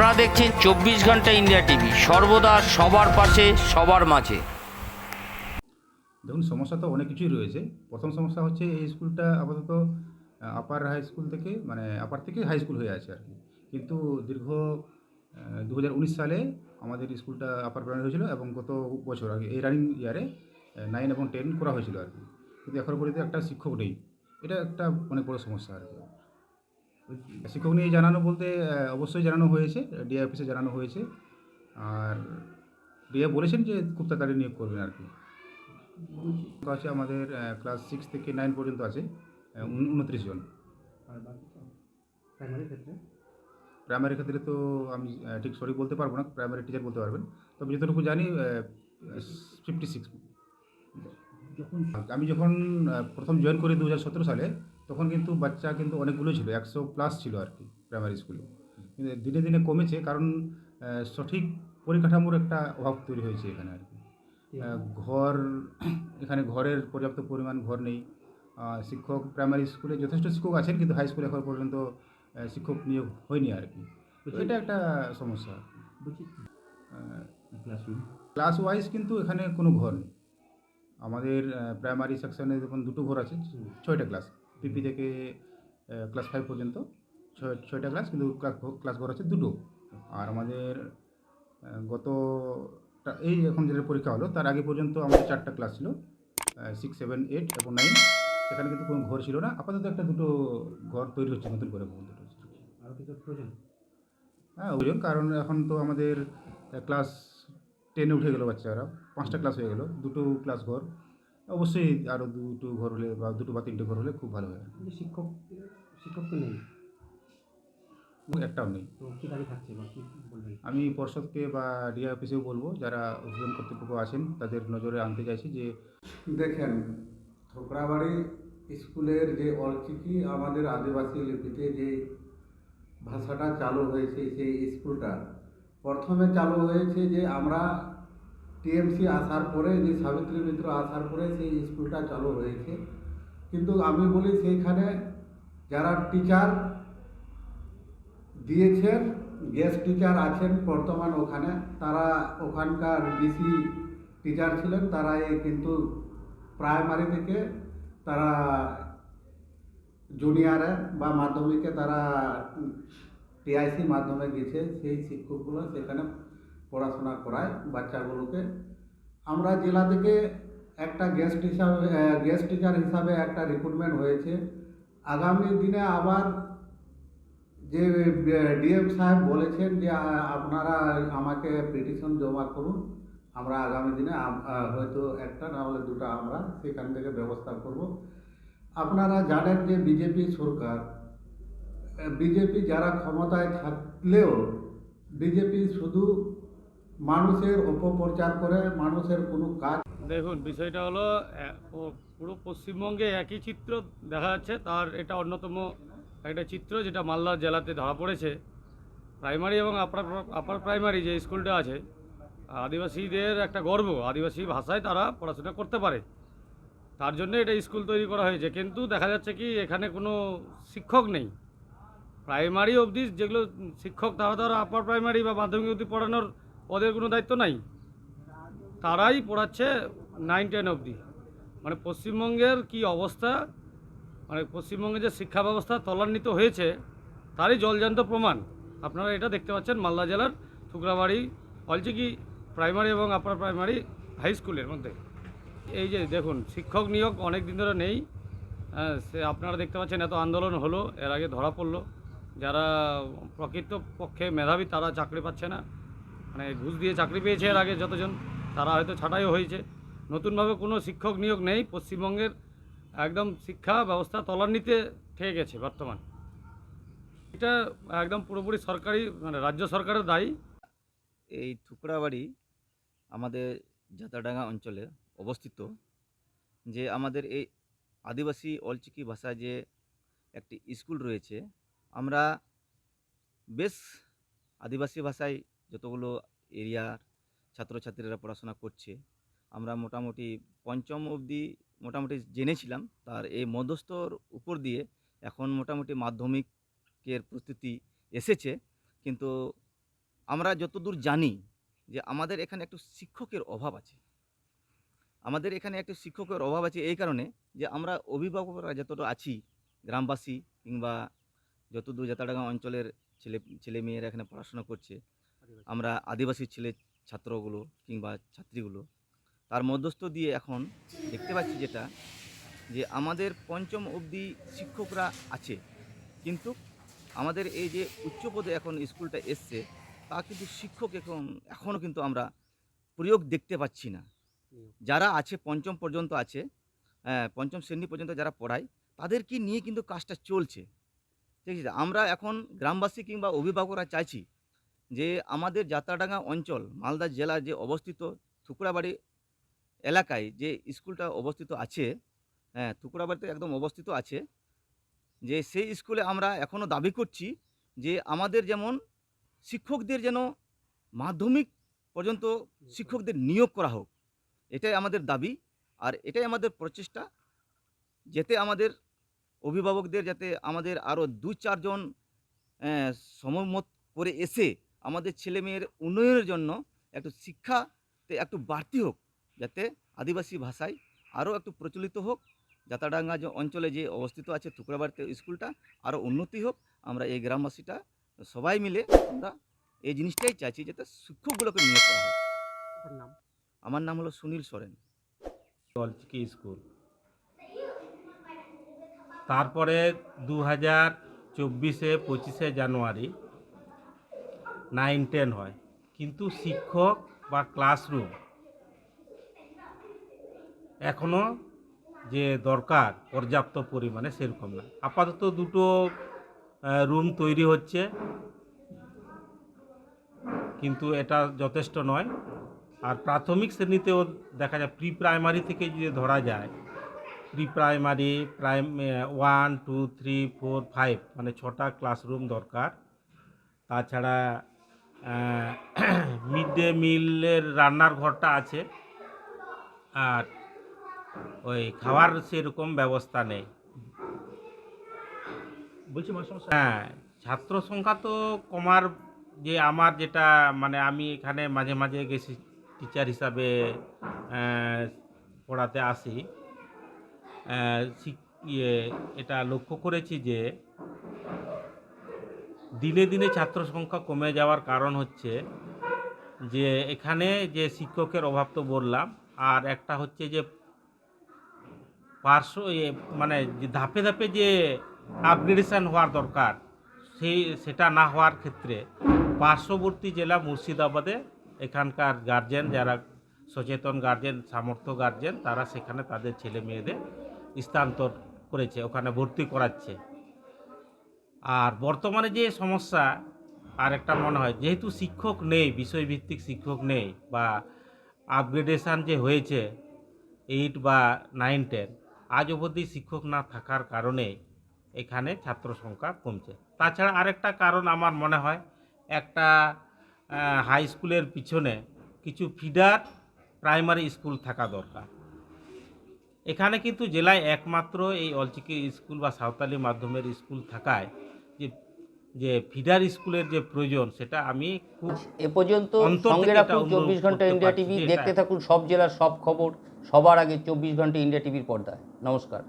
আপনারা দেখছেন চব্বিশ ঘণ্টা ইন্ডিয়া টিভি। সর্বদা সবার পাশে, সবার মাঝে। দেখুন, সমস্যা তো অনেক কিছুই রয়েছে। প্রথম সমস্যা হচ্ছে এই স্কুলটা আপাতত আপার হাই স্কুল থেকে মানে আপার থেকে হাই স্কুল হয়ে আছে আর কি। কিন্তু দীর্ঘ দু হাজার উনিশ সালে আমাদের স্কুলটা আপার প্রাইমারি হয়েছিল এবং গত বছর আগে এই রানিং ইয়ারে নাইন এবং টেন করা হয়েছিল আর কি। কিন্তু এখন পর্যন্ত একটা শিক্ষক নেই। এটা একটা অনেক বড় সমস্যা আর কি। শিক্ষক নিয়ে জানানো বলতে অবশ্যই জানানো হয়েছে ডিআই অফিসে জানানো হয়েছে। আর ডিআই বলেছেন যে খুব তাড়াতাড়ি নিয়োগ করবেন আর কি। আছে আমাদের ক্লাস সিক্স থেকে নাইন পর্যন্ত আছে উনত্রিশ জন। ক্ষেত্রে? প্রাইমারি ক্ষেত্রে তো আমি ঠিক সরি বলতে পারব না প্রাইমারি টিচার বলতে পারবেন। তবে যতটুকু জানি ফিফটি সিক্স আমি যখন প্রথম জয়েন করি দু হাজার সতেরো সালে তখন কিন্তু বাচ্চা কিন্তু অনেকগুলো ছিল একশো প্লাস ছিল আর কি প্রাইমারি স্কুলে কিন্তু দিনে দিনে কমেছে কারণ সঠিক পরিকাঠামোর একটা অভাব তৈরি হয়েছে এখানে আর কি। ঘর এখানে ঘরের পর্যাপ্ত পরিমাণ ঘর নেই। শিক্ষক প্রাইমারি স্কুলে যথেষ্ট শিক্ষক আছেন কিন্তু হাই স্কুলে এখন পর্যন্ত শিক্ষক নিয়োগ হয়নি আর কি। তো এটা একটা সমস্যা। ক্লাস ওয়াইজ কিন্তু এখানে কোনো ঘর নেই। আমাদের প্রাইমারি সেকশনে যখন দুটো ঘর আছে ছয়টা ক্লাস পিপি থেকে ক্লাস ফাইভ পর্যন্ত। ছয় ছয়টা ক্লাস কিন্তু ক্লাস ঘর আছে দুটো। আর আমাদের গত এই এখন যেটা পরীক্ষা হলো তার আগে পর্যন্ত আমাদের চারটা ক্লাস ছিল সিক্স সেভেন এইট এবং নাইন সেখানে কিন্তু কোনো ঘর ছিল না। আপাতত একটা দুটো ঘর তৈরি হচ্ছে নতুন করে ঘর দুটো আরও কিছু প্রয়োজন? হ্যাঁ ওজন কারণ এখন তো আমাদের ক্লাস টেনে উঠে গেলো বাচ্চারা। পাঁচটা ক্লাস হয়ে গেলো দুটো ক্লাস ঘর। অবশ্যই আরও দুটো ঘর হলে বা দুটো বা তিনটে ঘর হলে খুব ভালো হয়। কিন্তু শিক্ষক শিক্ষক তো নেই। একটাও নেই। থাকছে আমি পর্ষদকে বা ডিআই অফিসেও বলব যারা অভিযোগ কর্তৃপক্ষ আছেন তাদের নজরে আনতে চাইছি যে দেখেন থোকরাবাড়ি স্কুলের যে অলচিকি আমাদের আদিবাসী লিপিতে যে ভাষাটা চালু হয়েছে সেই স্কুলটা প্রথমে চালু হয়েছে যে আমরা টিএমসি আসার পরে, যে সাবিত্রী মিত্র আসার পরে সেই স্কুলটা চালু হয়েছে। কিন্তু আমি বলি সেইখানে যারা টিচার দিয়েছেন গেস্ট টিচার আছেন বর্তমান ওখানে, তারা ওখানকার ডিসি টিচার ছিলেন, তারা কিন্তু প্রাইমারি থেকে তারা জুনিয়রে বা মাধ্যমিকে তারা টিআইসি মাধ্যমে গেছে, সেই শিক্ষকগুলো সেখানে পড়াশোনা করায় বাচ্চাগুলোকে। আমরা জেলা থেকে একটা গেস্ট হিসাবে গেস্ট টিচার হিসাবে একটা রিক্রুটমেন্ট হয়েছে। আগামী দিনে আবার যে ডিএম সাহেব বলেছেন যে আপনারা আমাকে পিটিশন জমা করুন। আমরা আগামী দিনে হয়তো একটা না হলে দুটো আমরা সেখান থেকে ব্যবস্থা করব। আপনারা জানেন যে বিজেপি সরকার বিজেপি যারা ক্ষমতায় থাকলেও বিজেপি শুধু মানুষের অপপ্রচার করে মানুষের কোনো কাজ দেখুন, বিষয়টা হলো পুরো পশ্চিমবঙ্গে একই চিত্র দেখা যাচ্ছে। তার এটা অন্যতম একটা চিত্র যেটা মালদা জেলাতে ধরা পড়েছে। প্রাইমারি এবং আপার আপার প্রাইমারি যে স্কুলটা আছে, আদিবাসীদের একটা গর্ব। আদিবাসী ভাষায় তারা পড়াশোনা করতে পারে। তার জন্য এটা স্কুল তৈরি করা হয়েছে। কিন্তু দেখা যাচ্ছে কি, এখানে কোনো শিক্ষক নেই। প্রাইমারি অবধি যেগুলো শিক্ষক, তারা তারা আপার প্রাইমারি বা মাধ্যমিক অবধি পড়ানোর ওদের কোনো দায়িত্ব নাই। তারাই পড়াচ্ছে নাইন টেন অবধি। মানে পশ্চিমবঙ্গের কি অবস্থা মানে পশ্চিমবঙ্গে যে শিক্ষা ব্যবস্থা তলান্বিত হয়েছে তারই জলজান্ত প্রমাণ। আপনারা এটা দেখতে পাচ্ছেন মালদা জেলার থুকরাবাড়ি অলচিকি প্রাইমারি এবং আপার প্রাইমারি হাই স্কুলের মধ্যে। এই যে দেখুন শিক্ষক নিয়োগ অনেক দিন ধরে নেই। হ্যাঁ, সে আপনারা দেখতে পাচ্ছেন এত আন্দোলন হলো এর আগে ধরা পড়ল। যারা প্রকৃত পক্ষে মেধাবী তারা চাকরি পাচ্ছে না। মানে ঘুষ দিয়ে চাকরি পেয়েছে এর আগে যতজন, তারা হয়তো ছাঁটাইও হয়েছে। নতুনভাবে কোনো শিক্ষক নিয়োগ নেই, পশ্চিমবঙ্গের একদম শিক্ষা ব্যবস্থা তলান্বিতে ঠেকে গেছে বর্তমান। এটা একদম পুরোপুরি সরকারি মানে রাজ্য সরকারের দায়ী। এই থুকরাবাড়ি আমাদের জাতাডাঙ্গা অঞ্চলে অবস্থিত, যে আমাদের এই আদিবাসী অলচিকি ভাষায় যে একটি স্কুল রয়েছে, আমরা বেশ আদিবাসী ভাষায় যতগুলো এরিয়ার ছাত্রছাত্রীরা পড়াশোনা করছে, আমরা মোটামুটি পঞ্চম অবধি মোটামুটি জেনেছিলাম তার এই মধ্যস্থর উপর দিয়ে এখন মোটামুটি মাধ্যমিকের প্রস্তুতি এসেছে। কিন্তু আমরা যতদূর জানি যে আমাদের এখানে একটু শিক্ষকের অভাব আছে। আমাদের এখানে একটু শিক্ষকের অভাব আছে এই কারণে যে আমরা অভিভাবকরা যতটা আছি, গ্রামবাসী কিংবা যতদূর যাতাডাঙ্গা অঞ্চলের ছেলে ছেলে মেয়েরা এখানে পড়াশোনা করছে আমরা আদিবাসী ছেলে ছাত্রগুলো কিংবা ছাত্রীগুলো তার মধ্যস্থ দিয়ে এখন দেখতে পাচ্ছি যেটা যে আমাদের পঞ্চম অবধি শিক্ষকরা আছে কিন্তু আমাদের এই যে উচ্চ পদে এখন স্কুলটা এসছে তা কিন্তু শিক্ষক এখন এখনও কিন্তু আমরা প্রয়োগ দেখতে পাচ্ছি না। যারা আছে পঞ্চম পর্যন্ত আছে হ্যাঁ, পঞ্চম শ্রেণি পর্যন্ত যারা পড়ায় তাদেরকে নিয়ে কিন্তু কাজটা চলছে? ঠিক আছে আমরা এখন গ্রামবাসী কিংবা অভিভাবকরা চাইছি যে আমাদের যাত্রাডাঙ্গা অঞ্চল, মালদা জেলার যে অবস্থিত থুকুরাবাড়ি এলাকায় যে স্কুলটা অবস্থিত আছে হ্যাঁ থুকুরাবাড়িতে একদম অবস্থিত আছে, যে সেই স্কুলে আমরা এখনও দাবি করছি যে আমাদের যেমন শিক্ষকদের যেন মাধ্যমিক পর্যন্ত শিক্ষকদের নিয়োগ করা হোক, এটাই আমাদের দাবি। আর এটাই আমাদের প্রচেষ্টা, যাতে আমাদের অভিভাবকদের, যাতে আমাদের আরও দু চারজন সমমত করে এসে আমাদের ছেলে মেয়ের উন্নয়নের জন্য একটু শিক্ষাতে একটু বাড়তি হোক যাতে আদিবাসী ভাষায় আরও একটু প্রচলিত হোক যাতাডাঙ্গা যে অঞ্চলে যে অবস্থিত আছে টুকরাবাড়িতে স্কুলটা আরও উন্নতি হোক আমরা এই গ্রামবাসীটা সবাই মিলে আমরা এই জিনিসটাই চাইছি যাতে শিক্ষকগুলোকে নিয়োগ করা হোক। নাম? আমার নাম হলো সুনীল সোরেন। অলচিকি স্কুল। তারপরে দু হাজার চব্বিশে পঁচিশে জানুয়ারি নাইন টেন হয়। কিন্তু শিক্ষক বা ক্লাসরুম এখনও যে দরকার, পর্যাপ্ত পরিমাণে সেরকম না। আপাতত দুটো রুম তৈরি হচ্ছে। কিন্তু এটা যথেষ্ট নয়। আর প্রাথমিক শ্রেণীতেও দেখা যায় প্রি প্রাইমারি থেকে যদি ধরা যায় pre primary prime one two three four five মানে ছটা ক্লাসরুম দরকার। তাছাড়া মিড ডে মিলের রান্নার ঘরটা আছে। আর ওই খাওয়ার সেরকম ব্যবস্থা নেই। বলছি হ্যাঁ ছাত্র সংখ্যা তো কমার যে আমার যেটা মানে আমি এখানে মাঝে মাঝে গেছি টিচার হিসাবে পড়াতে আসি। ইয়ে এটা লক্ষ্য করেছি যে দিনে দিনে ছাত্র সংখ্যা কমে যাওয়ার কারণ হচ্ছে যে এখানে যে শিক্ষকের অভাব তো বললাম, আর একটা হচ্ছে যে পার্শ্ব মানে ধাপে ধাপে যে আপগ্রেডেশন হওয়ার দরকার, সেই, সেটা না হওয়ার ক্ষেত্রে পার্শ্ববর্তী জেলা মুর্শিদাবাদে এখানকার গার্জেন যারা সচেতন গার্জেন সামর্থ্য গার্জেন তারা সেখানে তাদের ছেলে মেয়েদের স্থানান্তর করেছে, ওখানে ভর্তি করাচ্ছে। আর বর্তমানে যে সমস্যা, আর একটা মনে হয়, যেহেতু শিক্ষক নেই, বিষয়ভিত্তিক শিক্ষক নেই, বা আপগ্রেডেশন যে হয়েছে এইট বা নাইন টেন আজ অবধি শিক্ষক না থাকার কারণে এখানে ছাত্র সংখ্যা কমছে। তাছাড়া আরেকটা কারণ আমার মনে হয়, একটা হাই স্কুলের পিছনে কিছু ফিডার প্রাইমারি স্কুল থাকা দরকার। এখানে কিন্তু জেলায় একমাত্র এই অলচিকি স্কুল বা সাঁওতালি মাধ্যমের স্কুল থাকায় যে ফিডার স্কুলের যে প্রয়োজন সেটা আমি খুব এ পর্যন্ত সঙ্গে রাখুন চব্বিশ ঘণ্টা ইন্ডিয়া টিভি দেখতে থাকুন সব জেলার সব খবর সবার আগে চব্বিশ ঘণ্টা ইন্ডিয়া টিভির পর্দায়। নমস্কার।